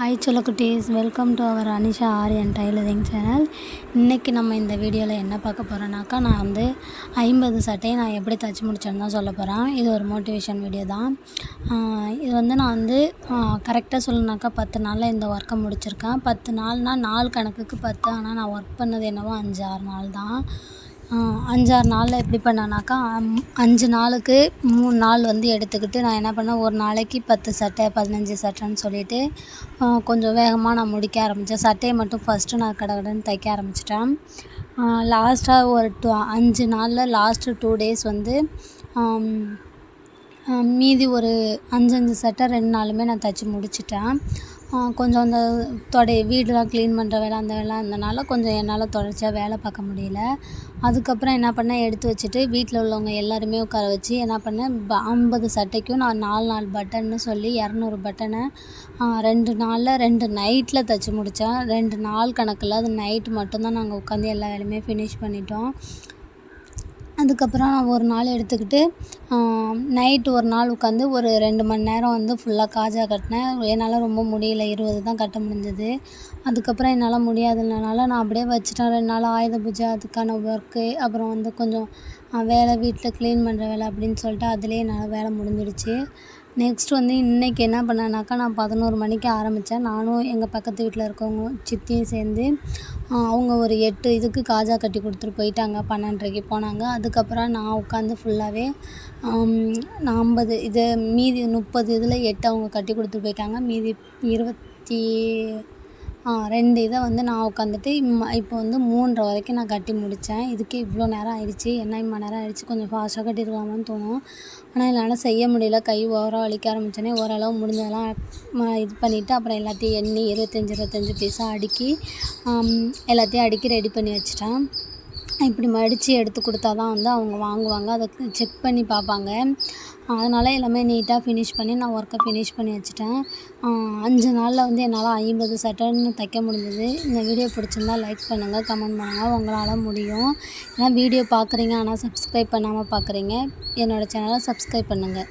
Hi சொல்லக்குட்டீஸ் welcome to our Anisha Aryan tailoring channel இன்றைக்கி நம்ம இந்த வீடியோவில் என்ன பார்க்க போகிறோன்னாக்கா நான் வந்து ஐம்பது சட்டையை நான் எப்படி தைச்சி முடிச்சேன்னு தான் சொல்ல போகிறேன் இது ஒரு மோட்டிவேஷன் வீடியோ தான். இது வந்து நான் வந்து கரெக்டாக சொல்லணுனாக்கா பத்து நாளில் இந்த ஒர்க்கை முடிச்சிருக்கேன். பத்து நாள்னால் நாள் கணக்குக்கு பத்து ஆனால் நான் ஒர்க் பண்ணது என்னவோ அஞ்சு ஆறு நாள் தான். அஞ்சாறு நாளில் எப்படி பண்ணேனாக்கா அஞ்சு நாளுக்கு மூணு நாள் வந்து எடுத்துக்கிட்டு நான் என்ன பண்ணேன் ஒரு நாளைக்கு பத்து சட்டை பதினஞ்சு சட்டைன்னு சொல்லிட்டு கொஞ்சம் வேகமாக நான் முடிக்க ஆரம்பித்தேன் சட்டையை மட்டும் ஃபஸ்ட்டு நான் கட கடைன்னு தைக்க ஆரம்பிச்சிட்டேன். லாஸ்ட்டாக ஒரு டூ அஞ்சு நாளில் லாஸ்ட்டு டூ டேஸ் வந்து மீதி ஒரு அஞ்சஞ்சு சட்டை ரெண்டு நாளுமே நான் தைச்சி முடிச்சிட்டேன். கொஞ்சம் அந்த தொடை வீடெலாம் க்ளீன் பண்ணுற வேலை அந்த வேலை இருந்தனால கொஞ்சம் என்னால் தொடர்ச்சியாக வேலை பார்க்க முடியல. அதுக்கப்புறம் என்ன பண்ணேன் எடுத்து வச்சுட்டு வீட்டில் உள்ளவங்க எல்லாருமே உட்கார வச்சு என்ன பண்ணேன் ப ஐம்பது சட்டைக்கும் நான் நாலு நாலு பட்டன்னு சொல்லி இரநூறு பட்டனை ரெண்டு நாளில் ரெண்டு நைட்டில் தைச்சி முடித்தேன் ரெண்டு நாள் கணக்கில் அது நைட்டு மட்டும்தான் நாங்கள் உட்காந்து எல்லா வேலையுமே ஃபினிஷ் பண்ணிட்டோம். அதுக்கப்புறம் நான் ஒரு நாள் எடுத்துக்கிட்டு நைட்டு ஒரு நாள் உட்காந்து ஒரு ரெண்டு மணி நேரம் வந்து ஃபுல்லாக காஜா கட்டினேன். என்னால் ரொம்ப முடியல. இருபது தான் கட்ட முடிஞ்சது. அதுக்கப்புறம் என்னால் முடியாதுன்றனால நான் அப்படியே வச்சுட்டேன். ரெண்டு நாள் ஆயுத பூஜை அதுக்கான ஒர்க்கு அப்புறம் வந்து கொஞ்சம் வேலை வீட்டில் க்ளீன் பண்ணுற வேலை அப்படின்னு சொல்லிட்டு அதிலே என்னால் வேலை முடிஞ்சிடுச்சு. நெக்ஸ்ட் வந்து இன்றைக்கி என்ன பண்ணேனாக்கா நான் பதினோரு மணிக்கு ஆரம்பித்தேன் நானும் எங்கள் பக்கத்து வீட்டில் இருக்கவங்க சித்தியும் சேர்ந்து அவங்க ஒரு எட்டு இதுக்கு காஜா கட்டி கொடுத்துட்டு போயிட்டாங்க பன்னெண்டரைக்கு போனாங்க. அதுக்கப்புறம் நான் உட்காந்து ஃபுல்லாகவே நான் ஐம்பது இது மீதி முப்பது இதில் எட்டு அவங்க கட்டி கொடுத்துட்டு போயிட்டாங்க. மீதி இருபத்தி ரெண்டு இதை வந்து நான் உட்காந்துட்டு இப்போ வந்து மூன்றரை வரைக்கும் நான் கட்டி முடித்தேன். இதுக்கே இவ்வளோ நேரம் ஆயிடுச்சு. என்ன இம்மா நேரம் ஆயிடுச்சு? கொஞ்சம் ஃபாஸ்ட்டாக கட்டியிருக்கலாமான்னு தோணும். ஆனால் என்னால் செய்ய முடியல. கை ஓரம் அழிக்க ஆரம்பித்தோன்னே ஓரளவு முடிஞ்சதெல்லாம் இது பண்ணிவிட்டு அப்புறம் எல்லாத்தையும் எண்ணி இருபத்தஞ்சி இருபத்தஞ்சி பீஸாக அடுக்கி எல்லாத்தையும் அடுக்கி ரெடி பண்ணி வச்சுட்டேன். இப்படி மடித்து எடுத்து கொடுத்தா தான் வந்து அவங்க வாங்குவாங்க. அதை செக் பண்ணி பார்ப்பாங்க. அதனால் எல்லாமே நீட்டாக ஃபினிஷ் பண்ணி நான் ஒர்க்கை ஃபினிஷ் பண்ணி வச்சுட்டேன். அஞ்சு நாளில் வந்து என்னால் ஐம்பது சட்டர்னு தைக்க முடிஞ்சது. இந்த வீடியோ பிடிச்சிருந்தா லைக் பண்ணுங்கள் கமெண்ட் பண்ணுங்கள் உங்களால் முடியும். ஏன்னா வீடியோ பார்க்குறீங்க ஆனால் சப்ஸ்கிரைப் பண்ணாமல் பார்க்குறீங்க என்னோடய சேனலை சப்ஸ்கிரைப் பண்ணுங்கள்